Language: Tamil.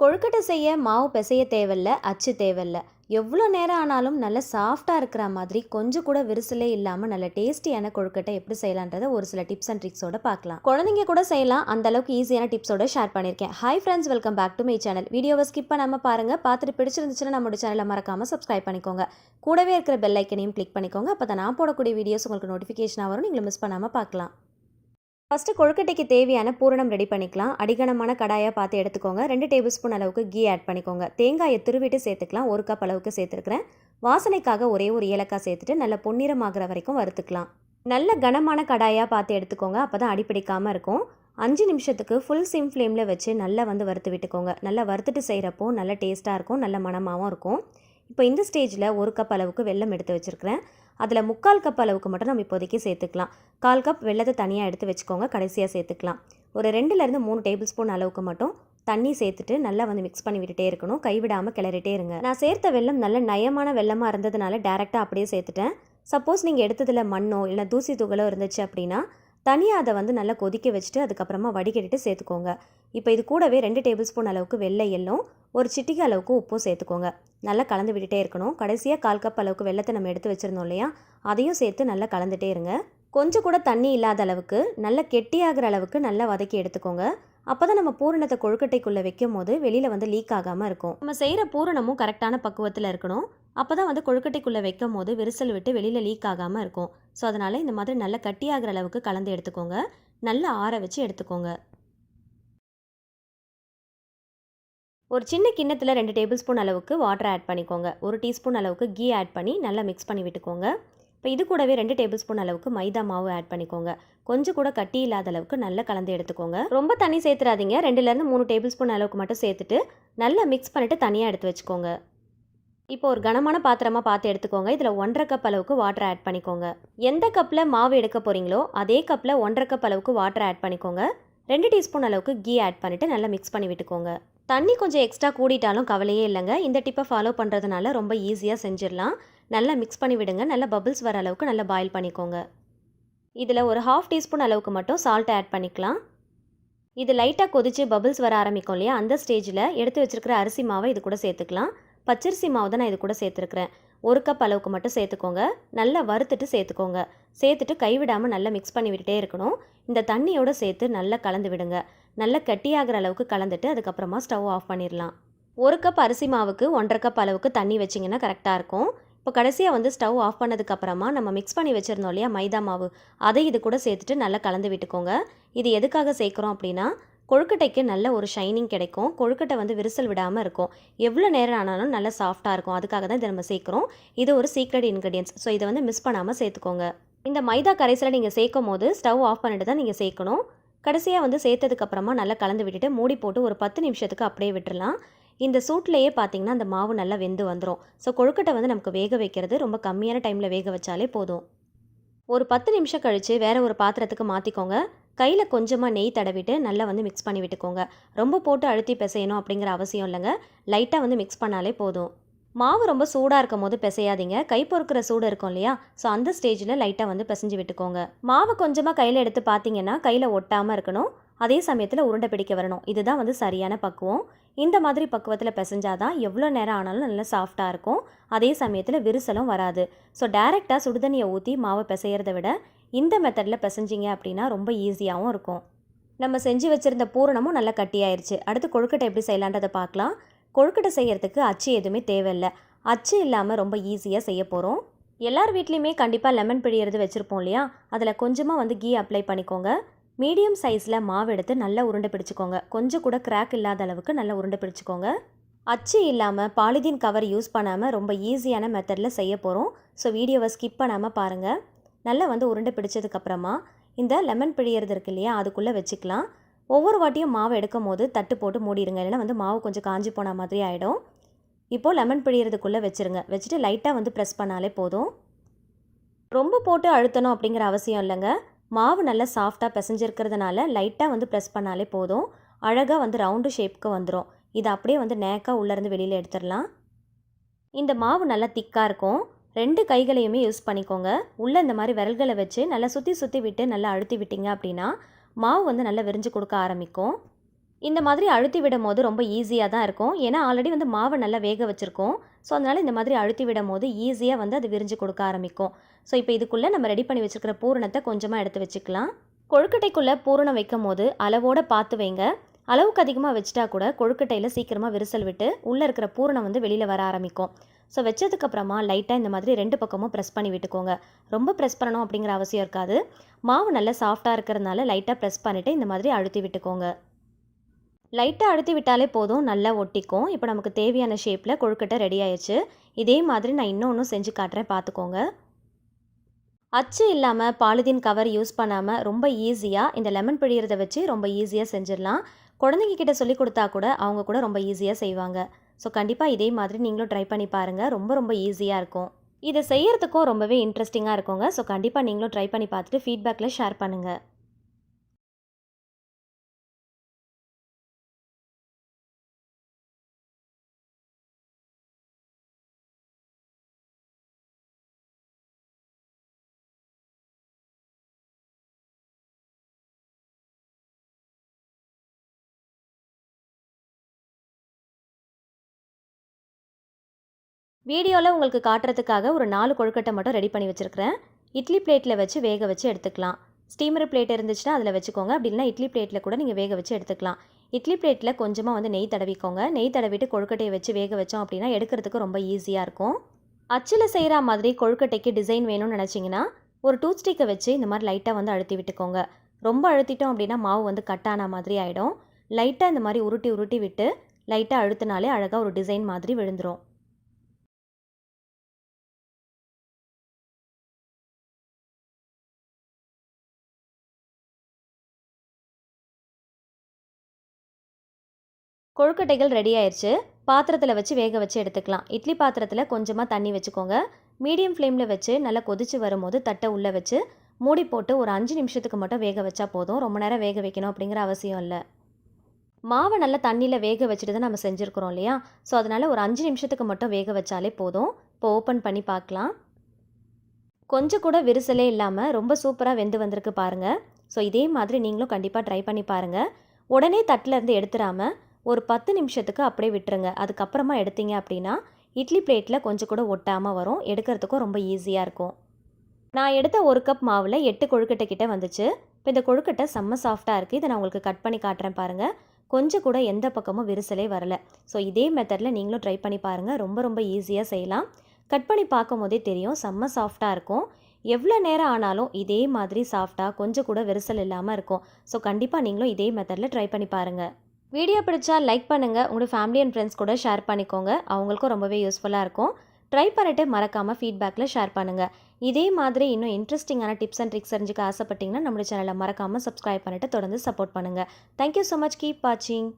கொழுக்கட்டை செய்ய மாவு பிசைய தேவையில்ல அச்சு தேவையில்ல. எவ்வளோ நேரம் ஆனாலும் நல்ல சாஃப்டாக இருக்கிற மாதிரி கொஞ்சம் கூட விரிசலே இல்லாமல் நல்ல டேஸ்டியான கொழுக்கட்டை எப்படி செய்யலான்றதை ஒரு சில டிப்ஸ் அண்ட் ட்ரிக்ஸோட பார்க்கலாம். குழந்தைங்க கூட செய்யலாம். அந்த அளவுக்கு ஈஸியான டிப்ஸோட ஷேர் பண்ணியிருக்கேன். Hi friends welcome back to my channel வீடியோவை ஸ்கிப் பண்ணாமல் பாருங்கள் பார்த்துட்டு பிடிச்சிருந்துச்சுன்னா நம்மளோட சேனலை மறக்காமல் சப்ஸ்கிரைப் பண்ணிக்கோங்க. கூடவே இருக்கிற பெல் ஐக்கனையும் கிளிக் பண்ணிக்கோங்க. அப்போ தான் நான் போடக்கூடிய வீடியோஸ் உங்களுக்கு நோட்டிஃபிகேஷனாக வரும். நீங்கள் மிஸ் பண்ணாமல் பார்க்கலாம். ஃபஸ்ட்டு கொழுக்கட்டைக்கு தேவையான பூரணம் ரெடி பண்ணிக்கலாம். அடிகனமான கடாயாக பார்த்து எடுத்துக்கோங்க. ரெண்டு டேபிள் ஸ்பூன் அளவுக்கு கீ ஆட் பண்ணிக்கோங்க. தேங்காயை துருவிட்டு சேர்த்துக்கலாம். ஒரு கப் அளவுக்கு சேர்த்துருக்கிறேன். வாசனைக்காக ஒரே ஒரு ஏலக்காய் சேர்த்துட்டு நல்ல பொன்னிறமாகிற வரைக்கும் வறுத்துக்கலாம். நல்ல கனமான கடாயாக பார்த்து எடுத்துக்கோங்க. அப்போ தான் அடிப்பிடிக்காமல் இருக்கும். அஞ்சு நிமிஷத்துக்கு ஃபுல் சிம் ஃப்ளேமில் வச்சு நல்லா வந்து வறுத்து விட்டுக்கோங்க. நல்லா வறுத்துட்டு செய்கிறப்போ நல்ல டேஸ்ட்டாக இருக்கும். நல்ல மணமாகவும் இருக்கும். இப்போ இந்த ஸ்டேஜில் ஒரு கப் அளவுக்கு வெல்லம் எடுத்து வச்சுருக்கிறேன். அதில் முக்கால் கப் அளவுக்கு மட்டும் நம்ம இப்போதைக்கு சேர்த்துக்கலாம். கால் கப் வெள்ளத்தை தனியாக எடுத்து வச்சுக்கோங்க கடைசியாக சேர்த்துக்கலாம். ஒரு ரெண்டுலேருந்து மூணு டேபிள் ஸ்பூன் அளவுக்கு மட்டும் தண்ணி சேர்த்துட்டு நல்லா வந்து மிக்ஸ் பண்ணி விட்டுட்டே இருக்கணும். கைவிடாமல் கிளறிட்டே இருங்க. நான் சேர்த்த வெள்ளம் நல்ல நயமான வெள்ளமாக இருந்ததுனால டேரெக்டாக அப்படியே சேர்த்துட்டேன். சப்போஸ் நீங்கள் எடுத்ததில் மண்ணோ இல்லை தூசி துகளோ இருந்துச்சு அப்படின்னா தனியாக அதை வந்து நல்லா கொதிக்க வச்சுட்டு அதுக்கப்புறமா வடிகட்டிட்டு சேர்த்துக்கோங்க. இப்போ இது கூடவே ரெண்டு டேபிள் ஸ்பூன் அளவுக்கு வெள்ளை எள்ளும் ஒரு சிட்டிகை அளவுக்கு உப்பும் சேர்த்துக்கோங்க. நல்லா கலந்து விட்டுட்டே இருக்கணும். கடைசியாக கால் கப் அளவுக்கு வெள்ளத்தை நம்ம எடுத்து வச்சுருந்தோம் இல்லையா? அதையும் சேர்த்து நல்லா கலந்துட்டே இருங்க. கொஞ்சம் கூட தண்ணி இல்லாத அளவுக்கு நல்லா கெட்டியாகிற அளவுக்கு நல்லா வதக்கி எடுத்துக்கோங்க. அப்போ தான் நம்ம பூரணத்தை கொழுக்கட்டைக்குள்ளே வைக்கும் போது வெளியில் வந்து லீக் ஆகாமல் இருக்கும். நம்ம செய்கிற பூரணமும் கரெக்டான பக்குவத்தில் இருக்கணும். அப்போ தான் வந்து கொழுக்கட்டைக்குள்ளே வைக்கும் போது விரிசல் விட்டு வெளியில் லீக் ஆகாமல் இருக்கும். ஸோ அதனால் இந்த மாதிரி நல்லா கட்டியாகிற அளவுக்கு கலந்து எடுத்துக்கோங்க. நல்லா ஆற வச்சு எடுத்துக்கோங்க. ஒரு சின்ன கிண்ணத்தில் ரெண்டு டேபிள் ஸ்பூன் அளவுக்கு வாட்டர் ஆட் பண்ணிக்கோங்க. ஒரு டீஸ்பூன் அளவுக்கு கீ ஆட் பண்ணி நல்லா மிக்ஸ் பண்ணி விட்டுக்கோங்க. இப்போ இது கூடவே ரெண்டு டேபிள் ஸ்பூன் அளவுக்கு மைதா மாவு ஆட் பண்ணிக்கோங்க. கொஞ்சம் கூட கட்டி இல்லாத அளவுக்கு நல்லா கலந்து எடுத்துக்கோங்க. ரொம்ப தண்ணி சேர்த்துறாதீங்க. ரெண்டுலேருந்து மூணு டேபிள் ஸ்பூன் அளவுக்கு மட்டும் சேர்த்துட்டு நல்லா மிக்ஸ் பண்ணிவிட்டு தனியாக எடுத்து வச்சுக்கோங்க. இப்போ ஒரு கனமான பாத்திரமாக பார்த்து எடுத்துக்கோங்க. இதில் ஒன்றரை கப் அளவுக்கு வாட்டர் ஆட் பண்ணிக்கோங்க. எந்த கப்பில் மாவு எடுக்க போகிறீங்களோ அதே கப்பில் ஒன்றரை கப் அளவுக்கு வாட்டர் ஆட் பண்ணிக்கோங்க. ரெண்டு டீஸ்பூன் அளவுக்கு கீ ஆட் பண்ணிவிட்டு நல்லா மிக்ஸ் பண்ணி விட்டுக்கோங்க. தண்ணி கொஞ்சம் எக்ஸ்ட்ரா கூடிட்டாலும் கவலையே இல்லைங்க. இந்த டிப்பை ஃபாலோ பண்ணுறதுனால ரொம்ப ஈஸியாக செஞ்சிடலாம். நல்லா மிக்ஸ் பண்ணி விடுங்க. நல்லா பபிள்ஸ் வர அளவுக்கு நல்லா பாயில் பண்ணிக்கோங்க. இதில் ஒரு ஹாஃப் டீஸ்பூன் அளவுக்கு மட்டும் சால்ட் ஆட் பண்ணிக்கலாம். இது லைட்டாக கொதித்து பபிள்ஸ் வர ஆரம்பிக்கும் இல்லையா? அந்த ஸ்டேஜில் எடுத்து வச்சுருக்கிற அரிசி மாவை இது கூட சேர்த்துக்கலாம். பச்சரிசி மாவு தான் நான் இது கூட சேர்த்துருக்குறேன். ஒரு கப் அளவுக்கு மட்டும் சேர்த்துக்கோங்க. நல்லா வறுத்துட்டு சேர்த்துக்கோங்க. சேர்த்துட்டு கைவிடாமல் நல்லா மிக்ஸ் பண்ணி விட்டுட்டே இருக்கணும். இந்த தண்ணியோடு சேர்த்து நல்லா கலந்து விடுங்க. நல்லா கட்டியாகிற அளவுக்கு கலந்துட்டு அதுக்கப்புறமா ஸ்டவ் ஆஃப் பண்ணிடலாம் ஒரு கப் அரிசி மாவுக்கு ஒன்றரை கப் அளவுக்கு தண்ணி வச்சிங்கன்னா கரெக்டாக இருக்கும். இப்போ கடைசியாக வந்து ஸ்டவ் ஆஃப் பண்ணதுக்கப்புறமா நம்ம மிக்ஸ் பண்ணி வச்சுருந்தோம் இல்லையா மைதா மாவு அதை இது கூட சேர்த்துட்டு நல்லா கலந்து விட்டுக்கோங்க. இது எதுக்காக சேர்க்குறோம் அப்படின்னா கொழுக்கட்டைக்கு நல்ல ஒரு ஷைனிங் கிடைக்கும். கொழுக்கட்டை வந்து விரிசல் விடாமல் இருக்கும். எவ்வளோ நேரம் ஆனாலும் நல்லா சாஃப்டாக இருக்கும். அதுக்காக தான் இதை நம்ம சேர்க்குறோம். இது ஒரு சீக்ரெட் இன்க்ரீடியன்ஸ் ஸோ இதை வந்து மிஸ் பண்ணாமல் சேர்த்துக்கோங்க. இந்த மைதா கரைசலை நீங்கள் சேர்க்கும் போது ஸ்டவ் ஆஃப் பண்ணிட்டு தான் நீங்கள் சேர்க்கணும். கடைசியாக வந்து சேர்த்ததுக்கப்புறமா நல்லா கலந்து விட்டுட்டு மூடி போட்டு ஒரு பத்து நிமிஷத்துக்கு அப்படியே விட்டுடலாம் இந்த சூட்லேயே பார்த்தீங்கன்னா அந்த மாவு நல்லா வெந்து வந்துடும் ஸோ கொழுக்கட்டை வந்து நமக்கு வேக வைக்கிறது ரொம்ப கம்மியான டைமில் வேக வச்சாலே போதும். ஒரு பத்து நிமிஷம் கழித்து வேறு ஒரு பாத்திரத்துக்கு மாற்றிக்கோங்க கையில் கொஞ்சமாக நெய் தடவிட்டு நல்லா வந்து மிக்ஸ் பண்ணி விட்டுக்கோங்க. ரொம்ப போட்டு அழுத்தி பிசையணும் அப்படிங்கிற அவசியம் இல்லைங்க. லைட்டாக வந்து மிக்ஸ் பண்ணாலே போதும். மாவு ரொம்ப சூடாக இருக்கும் போது பிசையாதீங்க. கை பொறுக்கிற சூடு இருக்கும் இல்லையா? ஸோ அந்த ஸ்டேஜில் லைட்டாக வந்து பிசைஞ்சு விட்டுக்கோங்க. மாவு கொஞ்சமாக கையில் எடுத்து பார்த்தீங்கன்னா கையில் ஒட்டாமல் இருக்கணும். அதே சமயத்தில் உருண்டை பிடிக்க வரணும். இதுதான் வந்து சரியான பக்குவம். இந்த மாதிரி பக்குவத்தில் பிசைஞ்சாதான் எவ்வளோ நேரம் ஆனாலும் நல்லா சாஃப்டாக இருக்கும். அதே சமயத்தில் விரிசலும் வராது. ஸோ டேரெக்டாக சுடுதண்ணியை ஊற்றி மாவை பிசையிறத விட இந்த மெத்தடில் பிசைஞ்சிங்க அப்படின்னா ரொம்ப ஈஸியாகவும் இருக்கும். நம்ம செஞ்சு வச்சுருந்த பூரணமும் நல்லா கட்டியாயிருச்சு. அடுத்து கொழுக்கட்டை எப்படி செய்யலான்றதை பார்க்கலாம். கொழுக்கட்டை செய்கிறதுக்கு அச்சு எதுவுமே தேவையில்லை. அச்சு இல்லாமல் ரொம்ப ஈஸியாக செய்ய போகிறோம் எல்லார் வீட்லேயுமே கண்டிப்பாக லெமன் பிழியறது வச்சுருப்போம் இல்லையா? அதில் கொஞ்சமாக வந்து கீ அப்ளை பண்ணிக்கோங்க. மீடியம் சைஸில் மாவு எடுத்து நல்லா உருண்டை பிடிச்சிக்கோங்க. கொஞ்சம் கூட கிராக் இல்லாத அளவுக்கு நல்லா உருண்டை பிடிச்சிக்கோங்க. அச்சு இல்லாமல் பாலிதீன் கவர் யூஸ் பண்ணாமல் ரொம்ப ஈஸியான மெத்தடில் செய்ய போகிறோம் ஸோ வீடியோவை ஸ்கிப் பண்ணாமல் பாருங்கள் நல்லா வந்து உருண்டை பிடிச்சதுக்கப்புறமா இந்த லெமன் பிழியறது இருக்கு இல்லையா? அதுக்குள்ளே வச்சுக்கலாம். ஒவ்வொரு வாட்டியும் மாவு எடுக்கும் போது தட்டு போட்டு மூடிடுங்க. இல்லைன்னா வந்து மாவு கொஞ்சம் காஞ்சி போன மாதிரி ஆகிடும் இப்போது லெமன் பிழியறதுக்குள்ளே வச்சுருங்க. வச்சுட்டு லைட்டாக வந்து ப்ரெஸ் பண்ணாலே போதும். ரொம்ப போட்டு அழுத்தணும் அப்படிங்கிற அவசியம் இல்லைங்க. மாவு நல்லா சாஃப்டாக பிசைஞ்சிருக்கிறதுனால லைட்டாக வந்து ப்ரெஸ் பண்ணாலே போதும். அழகாக வந்து ரவுண்டு ஷேப்புக்கு வந்துடும் இதை அப்படியே வந்து நேக்காக உள்ளேருந்து வெளியில் எடுத்துடலாம். இந்த மாவு நல்லா திக்காக இருக்கும். ரெண்டு கைகளையுமே யூஸ் பண்ணிக்கோங்க. உள்ளே இந்த மாதிரி விரல்களை வச்சு நல்லா சுற்றி சுற்றி விட்டு நல்லா அழுத்தி விட்டிங்க அப்படின்னா மாவு வந்து நல்லா விரிஞ்சு கொடுக்க ஆரம்பிக்கும். இந்த மாதிரி அழுத்தி விடும் போது ரொம்ப ஈஸியாக தான் இருக்கும். ஏன்னா ஆல்ரெடி வந்து மாவை நல்லா வேக வச்சுருக்கோம். ஸோ அதனால் இந்த மாதிரி அழுத்தி விடும் போது ஈஸியாக வந்து அது விரிஞ்சு கொடுக்க ஆரம்பிக்கும். ஸோ இப்போ இதுக்குள்ளே நம்ம ரெடி பண்ணி வச்சுருக்கிற பூரணத்தை கொஞ்சமாக எடுத்து வச்சுக்கலாம். கொழுக்கட்டைக்குள்ளே பூரணம் வைக்கும் போது அளவோடு பார்த்து வைங்க. அளவுக்கு அதிகமாக வச்சிட்டா கூட கொழுக்கட்டையில் சீக்கிரமாக விரிசல் விட்டு உள்ளே இருக்கிற பூரணம் வந்து வெளியில் வர ஆரம்பிக்கும். ஸோ வச்சதுக்கப்புறமா லைட்டாக இந்த மாதிரி ரெண்டு பக்கமும் ப்ரெஸ் பண்ணி விட்டுக்கோங்க. ரொம்ப ப்ரெஸ் பண்ணணும் அப்படிங்கிற அவசியம் இருக்காது. மாவு நல்லா சாஃப்டாக இருக்கிறதுனால லைட்டாக ப்ரெஸ் பண்ணிவிட்டு இந்த மாதிரி அழுத்தி விட்டுக்கோங்க. லைட்டாக அழுத்தி விட்டாலே போதும் நல்லா ஒட்டிக்கும். இப்போ நமக்கு தேவையான ஷேப்பில் கொழுக்கட்டை ரெடி ஆயிடுச்சு இதே மாதிரி நான் இன்னொன்றும் செஞ்சு காட்டுறேன் பார்த்துக்கோங்க. அச்சு இல்லாமல் பாலிதீன் கவர் யூஸ் பண்ணாமல் ரொம்ப ஈஸியாக இந்த லெமன் பிழியறதை வச்சு ரொம்ப ஈஸியாக செஞ்சிடலாம். குழந்தைங்க கிட்ட சொல்லி கொடுத்தா கூட அவங்க கூட ரொம்ப ஈஸியாக செய்வாங்க. ஸோ கண்டிப்பாக இதே மாதிரி நீங்களும் ட்ரை பண்ணி பாருங்கள் ரொம்ப ரொம்ப ஈஸியாக இருக்கும். இதை செய்கிறதுக்கும் ரொம்பவே இன்ட்ரெஸ்டிங்காக இருக்குங்க. ஸோ கண்டிப்பாக நீங்களும் ட்ரை பண்ணி பார்த்துட்டு ஃபீட்பேக்கில் ஷேர் பண்ணுங்கள் வீடியோவில் உங்களுக்கு காட்டுறதுக்காக ஒரு நாலு கொழுக்கட்டை மட்டும் ரெடி பண்ணி வச்சுருக்கிறேன். இட்லி பிளேட்டில் வச்சு வேக வச்சு எடுத்துக்கலாம். ஸ்டீமர் பிளேட் இருந்துச்சுன்னா அதில் வச்சுக்கோங்க. அப்படி இல்லைனா இட்லி பிளேட்டில் கூட நீங்கள் வேக வச்சு எடுத்துக்கலாம். இட்லி பிளேட்டில் கொஞ்சமாக வந்து நெய் தடவிக்கோங்க. நெய் தடவிட்டு கொழுக்கட்டையை வச்சு வேக வச்சோம் அப்படின்னா எடுக்கிறதுக்கு ரொம்ப ஈஸியாக இருக்கும். அச்சில் செய்கிற மாதிரி கொழுக்கட்டைக்கு டிசைன் வேணும்னு நினச்சிங்கன்னா ஒரு டூத் ஸ்டிக்கை வச்சு இந்த மாதிரி லைட்டாக வந்து அழுத்தி விட்டுக்கோங்க. ரொம்ப அழுத்திட்டோம் அப்படின்னா மாவு வந்து கட்டான மாதிரி ஆகிடும் லைட்டாக இந்த மாதிரி உருட்டி உருட்டி விட்டு லைட்டாக அழுத்தினாலே அழகாக ஒரு டிசைன் மாதிரி விழுந்துடும் கொழுக்கட்டைகள் ரெடி ஆயிடுச்சு பாத்திரத்தில் வச்சு வேக வச்சு எடுத்துக்கலாம். இட்லி பாத்திரத்தில் கொஞ்சமாக தண்ணி வச்சுக்கோங்க. மீடியம் ஃப்ளேமில் வச்சு நல்லா கொதிச்சு வரும்போது தட்டை உள்ளே வச்சு மூடி போட்டு ஒரு அஞ்சு நிமிஷத்துக்கு மட்டும் வேக வச்சா போதும். ரொம்ப நேரம் வேக வைக்கணும் அப்படிங்கிற அவசியம் இல்லை. மாவை நல்லா தண்ணியில் வேக வச்சுட்டு தான் நம்ம செஞ்சுருக்குறோம் இல்லையா? ஸோ அதனால் ஒரு அஞ்சு நிமிஷத்துக்கு மட்டும் வேக வச்சாலே போதும். இப்போ ஓப்பன் பண்ணி பார்க்கலாம். கொஞ்சம் கூட விரிசலே இல்லாமல் ரொம்ப சூப்பராக வெந்து வந்திருக்கு பாருங்கள் ஸோ இதே மாதிரி நீங்களும் கண்டிப்பாக ட்ரை பண்ணி பாருங்கள் உடனே தட்டில் இருந்து எடுத்துடாமல் ஒரு பத்து நிமிஷத்துக்கு அப்படியே விட்டுருங்க. அதுக்கப்புறமா எடுத்தீங்க அப்படின்னா இட்லி பிளேட்டில் கொஞ்சம் கூட ஒட்டாமல் வரும். எடுக்கிறதுக்கும் ரொம்ப ஈஸியாக இருக்கும். நான் எடுத்த ஒரு கப் மாவில் எட்டு கொழுக்கட்டை கிட்டே வந்துச்சு. இப்போ இந்த கொழுக்கட்டை செம்ம சாஃப்டாக இருக்குது இதை நான் உங்களுக்கு கட் பண்ணி காட்டுறேன் பாருங்கள் கொஞ்சம் கூட எந்த பக்கமும் விரிசலே வரலை. ஸோ இதே மெத்தடில் நீங்களும் ட்ரை பண்ணி பாருங்கள் ரொம்ப ரொம்ப ஈஸியாக செய்யலாம். கட் பண்ணி பார்க்கும் போதே தெரியும். செம்ம சாஃப்டாக இருக்கும். எவ்வளோ நேரம் ஆனாலும் இதே மாதிரி சாஃப்டாக கொஞ்சம் கூட விரிசல் இல்லாமல் இருக்கும். ஸோ கண்டிப்பாக நீங்களும் இதே மெத்தடில் ட்ரை பண்ணி பாருங்கள் வீடியோ பிடிச்சா லைக் பண்ணுங்கள் உங்களோட ஃபேமிலி அண்ட் ஃப்ரெண்ட்ஸ் கூட ஷேர் பண்ணிக்கோங்க. அவங்களுக்கும் ரொம்பவே யூஸ்ஃபுல்லாக இருக்கும். ட்ரை பண்ணிவிட்டு மறக்காமல் ஃபீட்பேக்கில் ஷேர் பண்ணுங்கள் இதே மாதிரி இன்னும் இன்ட்ரெஸ்டிங்கான டிப்ஸ் அண்ட் ட்ரிக்ஸ் தெரிஞ்சுக்க ஆசைப்பட்டீங்கன்னா நம்மளோட சேனலை மறக்காமல் சப்ஸ்கிரைப் பண்ணிவிட்டு தொடர்ந்து சப்போர்ட் பண்ணுங்கள் தேங்க்யூ ஸோ மச் கீப் வாட்சிங்